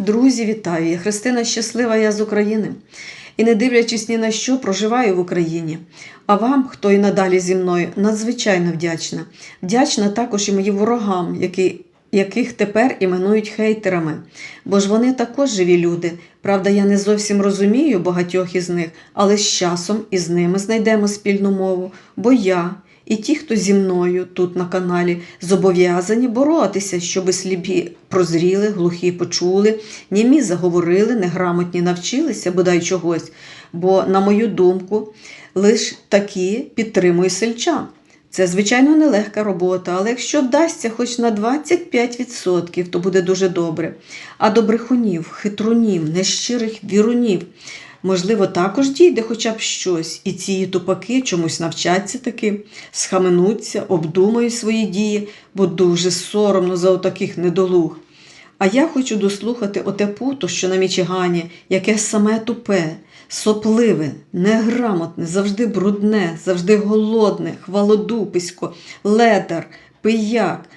Друзі, вітаю! Я Христина Щаслива, я з України. І не дивлячись ні на що, проживаю в Україні. А вам, хто і надалі зі мною, надзвичайно вдячна. Вдячна також і моїм ворогам, які, яких тепер іменують хейтерами. Бо ж вони також живі люди. Правда, я не зовсім розумію багатьох із них, але з часом із ними знайдемо спільну мову. Бо я і ті, хто зі мною тут на каналі, зобов'язані боротися, щоби сліпі прозріли, глухі почули, німі заговорили, неграмотні навчилися, бодай чогось. Бо, на мою думку, лише такі підтримує сельчан. Це, звичайно, нелегка робота, але якщо вдасться хоч на 25%, то буде дуже добре. А до брехунів, хитрунів, нещирих вірунів, можливо, також дійде хоча б щось, і ці тупаки чомусь навчаться таки, схаменуться, обдумають свої дії, бо дуже соромно за отаких недолуг. А я хочу дослухати оте путо, що на Мічигані, яке саме тупе, сопливе, неграмотне, завжди брудне, завжди голодне, хвалодуписько, ледар, пияк.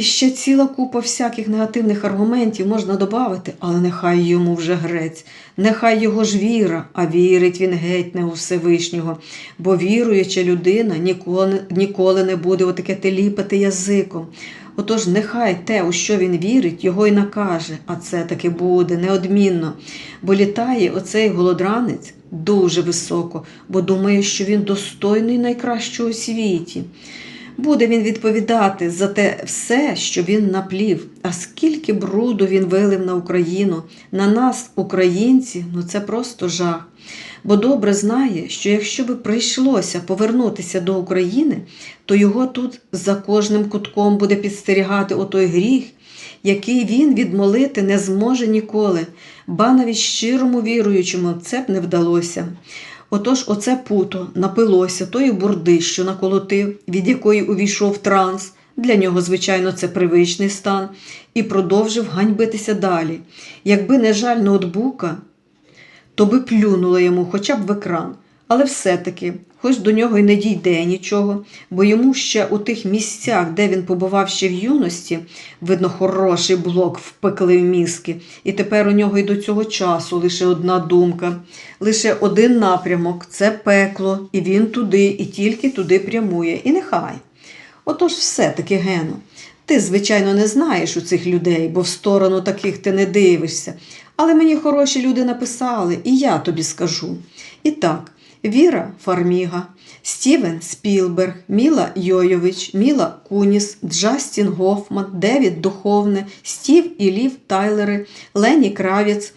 І ще ціла купа всяких негативних аргументів можна додати, але нехай йому вже грець, нехай його ж віра, а вірить він геть не у Всевишнього, бо віруюча людина ніколи, ніколи не буде отаке теліпати язиком. Отож, нехай те, у що він вірить, його й накаже, а це таки буде неодмінно. Бо літає оцей голодранець дуже високо, бо думає, що він достойний найкращого у світі. Буде він відповідати за те все, що він наплів. А скільки бруду він вилив на Україну, на нас, українці, ну це просто жах. Бо добре знає, що якщо би прийшлося повернутися до України, то його тут за кожним кутком буде підстерігати отой гріх, який він відмолити не зможе ніколи, ба навіть щирому віруючому це б не вдалося. Отож, оце путо напилося тої бурди, що наколотив, від якої увійшов транс. Для нього, звичайно, це привичний стан, і продовжив ганьбитися далі. Якби не жаль ноутбука, то би плюнула йому хоча б в екран. Але все-таки, хоч до нього й не дійде нічого, бо йому ще у тих місцях, де він побував ще в юності, видно, хороший блок впекли в мізки, і тепер у нього й до цього часу лише одна думка, лише один напрямок це пекло, і він туди, і тільки туди прямує. І нехай. Отож, все-таки, Гено, ти, звичайно, не знаєш у цих людей, бо в сторону таких ти не дивишся. Але мені хороші люди написали, і я тобі скажу. І так, Віра Фарміга, Стівен Спілберг, Міла Йойович, Міла Куніс, Джастін Гофман, Девід Духовне, Стів і Лів Тайлери, Лені Кравіц,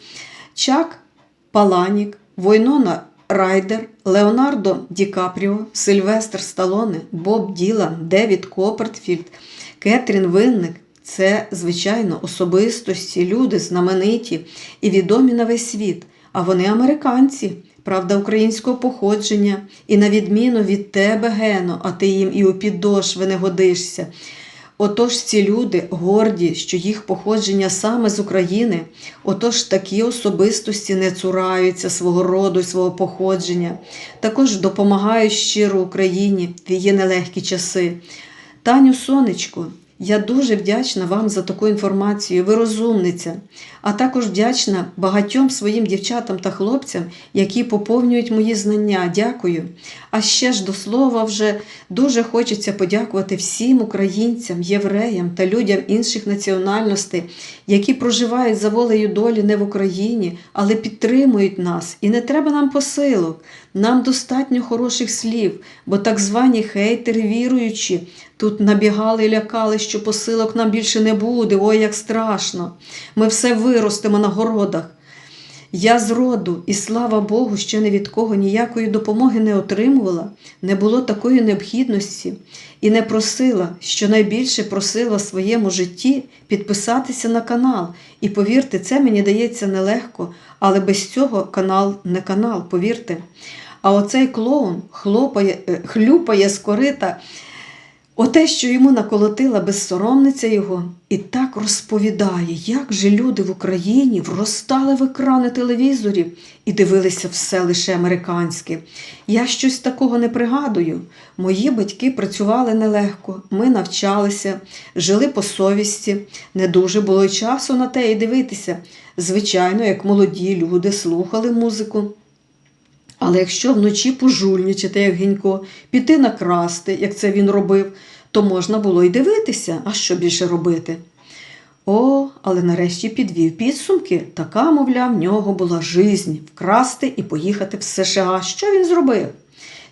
Чак Паланік, Войнона Райдер, Леонардо Ді Капріо, Сильвестр Сталоне, Боб Ділан, Девід Копертфільд, Кетрін Винник. Це, звичайно, особистості, люди знамениті і відомі на весь світ, а вони американці, правда, українського походження, і на відміну від тебе, Гено, а ти їм і у підошви не годишся. Отож ці люди горді, що їх походження саме з України, отож такі особистості не цураються свого роду і свого походження, також допомагають щиро Україні в її нелегкі часи. Таню, сонечко, я дуже вдячна вам за таку інформацію, ви розумниця, а також вдячна багатьом своїм дівчатам та хлопцям, які поповнюють мої знання. Дякую. А ще ж до слова, вже дуже хочеться подякувати всім українцям, євреям та людям інших національностей, які проживають за волею долі не в Україні, але підтримують нас. І не треба нам посилок. Нам достатньо хороших слів, бо так звані хейтери віруючі тут набігали і лякали, що посилок нам більше не буде. Ой, як страшно. Ми все виростемо на городах. Я з роду, і слава Богу, ще ні від кого ніякої допомоги не отримувала, не було такої необхідності і не просила, що найбільше просила в своєму житті підписатися на канал. І повірте, це мені дається нелегко, але без цього канал не канал, повірте. А оцей клоун хлопає, е, хлюпає з корита Оте, що йому наколотила безсоромниця його, і так розповідає, як же люди в Україні вростали в екрани телевізорів і дивилися все лише американське. Я щось такого не пригадую. Мої батьки працювали нелегко, ми навчалися, жили по совісті, не дуже було часу на те і дивитися. Звичайно, як молоді люди слухали музику. Але якщо вночі пожульничати, як Генько, піти накрасти, як це він робив, то можна було й дивитися, а що більше робити. О, але нарешті підвів підсумки, така, мовляв, в нього була жизнь вкрасти і поїхати в США. Що він зробив?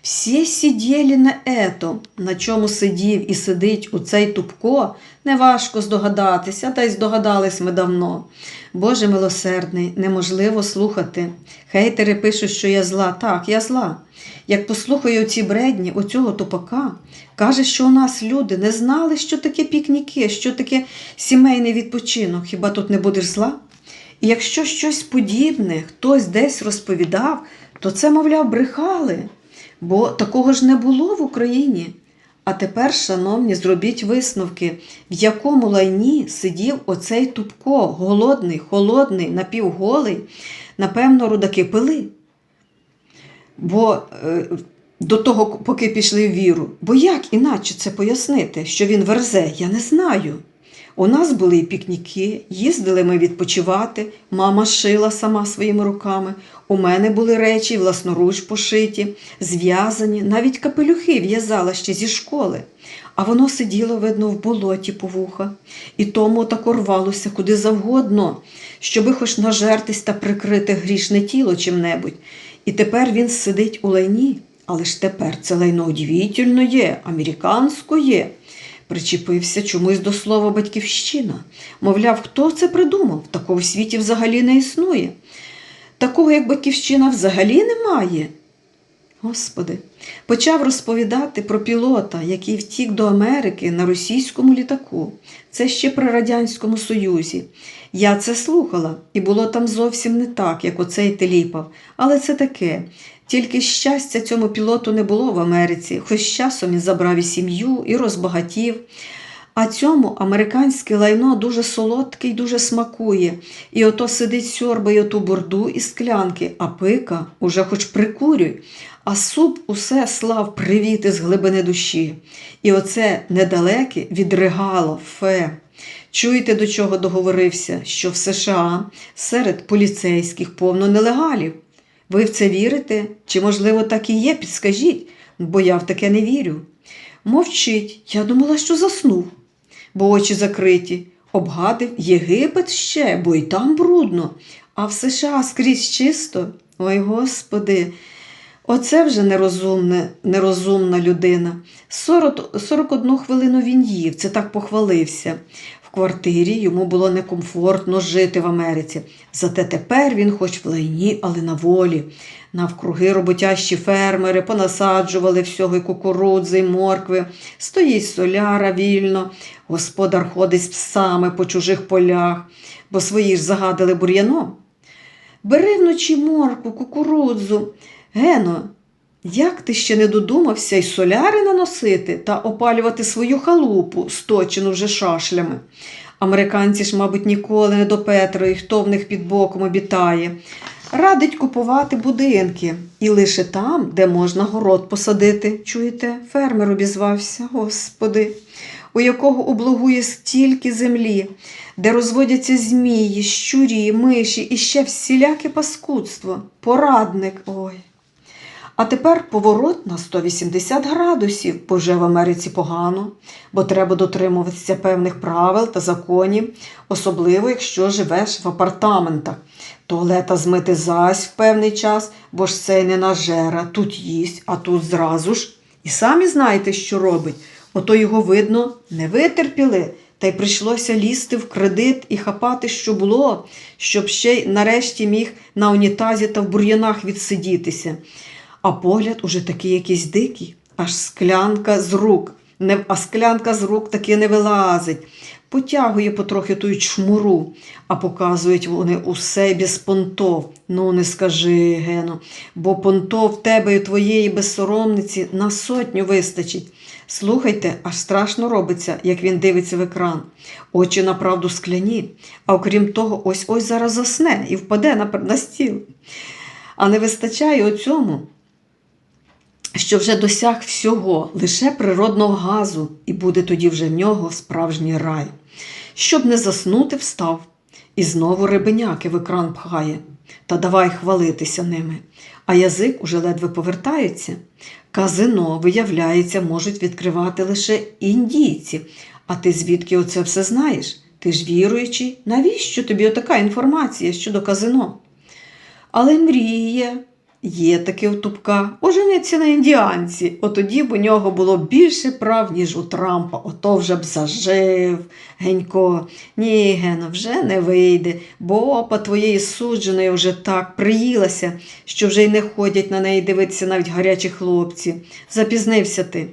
Всі сиділи на ето, на чому сидів і сидить у цей тупко, неважко здогадатися, та й здогадались ми давно. Боже милосердний, неможливо слухати. Хейтери пишуть, що я зла. Так, я зла. Як послухаю ці бредні оцього тупака, каже, що у нас люди не знали, що таке пікніки, що таке сімейний відпочинок. Хіба тут не будеш зла? І якщо щось подібне хтось десь розповідав, то це, мовляв, брехали. Бо такого ж не було в Україні. А тепер, шановні, зробіть висновки, в якому лайні сидів оцей тупко, голодний, холодний, напівголий, напевно, рудаки пили. Бо е, до того, поки пішли в віру. Бо як іначе це пояснити, що він верзе, я не знаю. У нас були і пікніки, їздили ми відпочивати, мама шила сама своїми руками. У мене були речі власноруч пошиті, зв'язані, навіть капелюхи в'язала ще зі школи. А воно сиділо, видно, в болоті по вуха, і тому так рвалося куди завгодно, щоби хоч нажертись та прикрити грішне тіло чим-небудь. І тепер він сидить у лайні, але ж тепер це лайно удивительно є, американско є. Причепився чомусь до слова батьківщина. Мовляв, хто це придумав? Такого в світі взагалі не існує. Такого, як батьківщина, взагалі немає. Господи, почав розповідати про пілота, який втік до Америки на російському літаку. Це ще при Радянському Союзі. Я це слухала, і було там зовсім не так, як оцей теліпав. Але це таке. Тільки щастя цьому пілоту не було в Америці, хоч з часом він забрав і сім'ю, і розбагатів. А цьому американське лайно дуже солодке й дуже смакує. І ото сидить сьорбає оту бурду із склянки, а пика уже хоч прикурюй. А суп усе слав привіти з глибини душі. І оце недалеке відригало фе. Чуєте, до чого договорився, що в США серед поліцейських повно нелегалів. Ви в це вірите? Чи, можливо, так і є? Підскажіть, бо я в таке не вірю. Мовчить, я думала, що заснув, бо очі закриті. Обгадив Єгипет ще, бо й там брудно, а в США скрізь чисто. Ой Господи, оце вже нерозумне, нерозумна людина. 40, 41 хвилину він їв, це так похвалився. Квартирі йому було некомфортно жити в Америці. Зате тепер він хоч в лайні, але на волі. Навкруги роботящі фермери понасаджували всього й кукурудзи, й моркви, стоїть соляра вільно, господар ходить псами по чужих полях, бо свої ж загадили бур'яном. Бери вночі моркву, кукурудзу. Гено, як ти ще не додумався й соляри наносити та опалювати свою халупу, сточену вже шашлями? Американці ж, мабуть, ніколи не допетрують, хто в них під боком обітає. Радить купувати будинки і лише там, де можна город посадити. Чуєте, фермер обізвався, господи, у якого облогує стільки землі, де розводяться змії, щурі, миші і ще всіляке паскудство. Порадник. Ой. А тепер поворот на 180 градусів, бо вже в Америці погано, бо треба дотримуватися певних правил та законів, особливо якщо живеш в апартаментах. Туалета змити зась в певний час, бо ж це не нажера, тут їсть, а тут зразу ж. І самі знаєте, що робить. Ото його, видно, не витерпіли, та й прийшлося лізти в кредит і хапати, що було, щоб ще й нарешті міг на унітазі та в бур'янах відсидітися. А погляд уже такий якийсь дикий, аж склянка з рук, не, а склянка з рук таки не вилазить. Потягує потрохи ту чмуру, а показують вони усе без понтов. Ну, не скажи, Гено, бо понтов тебе і твоєї безсоромниці на сотню вистачить. Слухайте, аж страшно робиться, як він дивиться в екран. Очі направду скляні, а окрім того, ось ось зараз засне і впаде на, на стіл. А не вистачає у цьому, що вже досяг всього, лише природного газу, і буде тоді вже в нього справжній рай. Щоб не заснути, встав і знову рибеняки в екран пхає. Та давай хвалитися ними. А язик уже ледве повертається. Казино, виявляється, можуть відкривати лише індійці. А ти звідки оце все знаєш? Ти ж віруючий, навіщо тобі отака інформація щодо казино? Але мріє, є таки у Тупка, ожениться на індіанці, отоді б у нього було більше прав, ніж у Трампа. Ото вже б зажив, Генько. Ні, Гено, вже не вийде, бо опа твоєї судженої вже так приїлася, що вже й не ходять на неї дивитися навіть гарячі хлопці. Запізнився ти.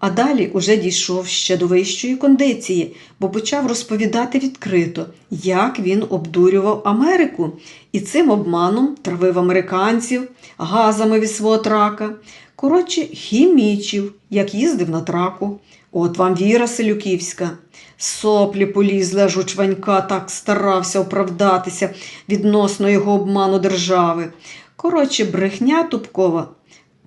А далі уже дійшов ще до вищої кондиції, бо почав розповідати відкрито, як він обдурював Америку і цим обманом травив американців газами від свого трака. Коротше, хімічив, як їздив на траку. От вам Віра Селюківська. Соплі полізли, аж у чванька так старався оправдатися відносно його обману держави. Коротше, брехня Тупкова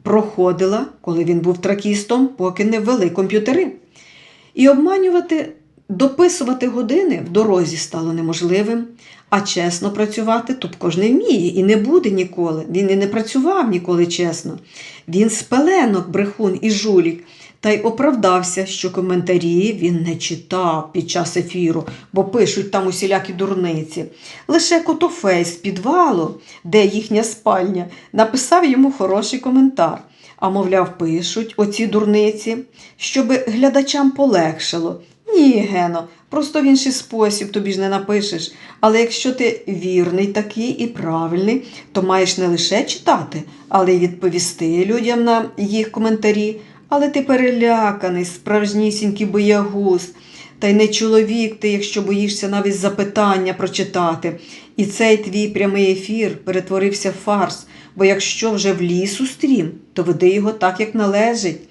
проходила, коли він був тракістом, поки не ввели комп'ютери. І обманювати, дописувати години в дорозі стало неможливим, а чесно працювати Тупко ж не вміє і не буде ніколи. Він і не працював ніколи чесно. Він спеленок, брехун і жулік. Та й оправдався, що коментарі він не читав під час ефіру, бо пишуть там усілякі дурниці. Лише Котофей з підвалу, де їхня спальня, написав йому хороший коментар. А мовляв, пишуть оці дурниці, щоби глядачам полегшало. Ні, Гено, просто в інший спосіб тобі ж не напишеш. Але якщо ти вірний такий і правильний, то маєш не лише читати, але й відповісти людям на їх коментарі. Але ти переляканий, справжнісінький боягуз. Та й не чоловік ти, якщо боїшся навіть запитання прочитати. І цей твій прямий ефір перетворився в фарс, бо якщо вже в лісу стрім, то веди його так, як належить.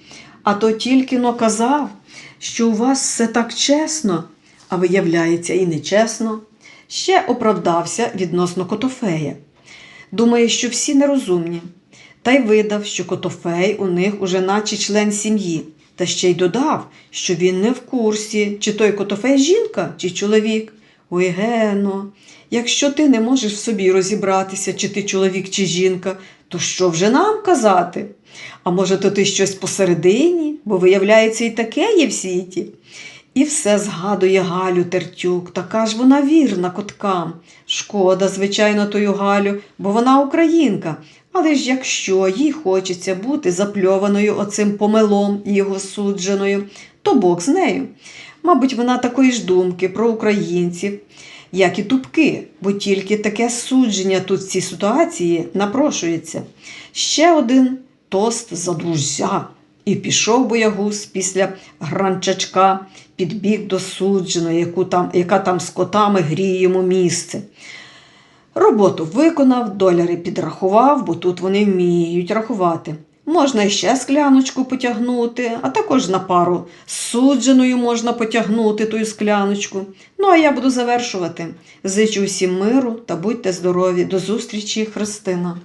А то тільки но казав, що у вас все так чесно, а виявляється і нечесно. Ще оправдався відносно Котофея. Думає, що всі нерозумні. Та й видав, що Котофей у них уже наче член сім'ї, та ще й додав, що він не в курсі, чи той Котофей жінка, чи чоловік. Ой, Гено, якщо ти не можеш в собі розібратися, чи ти чоловік, чи жінка, то що вже нам казати? А може, то ти щось посередині, бо виявляється, і таке є в світі. І все згадує Галю Тертюк, така ж вона вірна коткам. Шкода, звичайно, тою Галю, бо вона українка. Але ж якщо їй хочеться бути запльованою оцим помелом і його судженою, то Бог з нею. Мабуть, вона такої ж думки про українців, як і тупки, бо тільки таке судження тут в цій ситуації напрошується. Ще один тост за друзя. І пішов боягуз після гранчачка під бік до судженої, яку там, яка там з котами гріє йому місце. Роботу виконав, доляри підрахував, бо тут вони вміють рахувати. Можна іще скляночку потягнути, а також на пару судженою можна потягнути ту скляночку. Ну, а я буду завершувати. Зичу всім миру та будьте здорові. До зустрічі, Христина.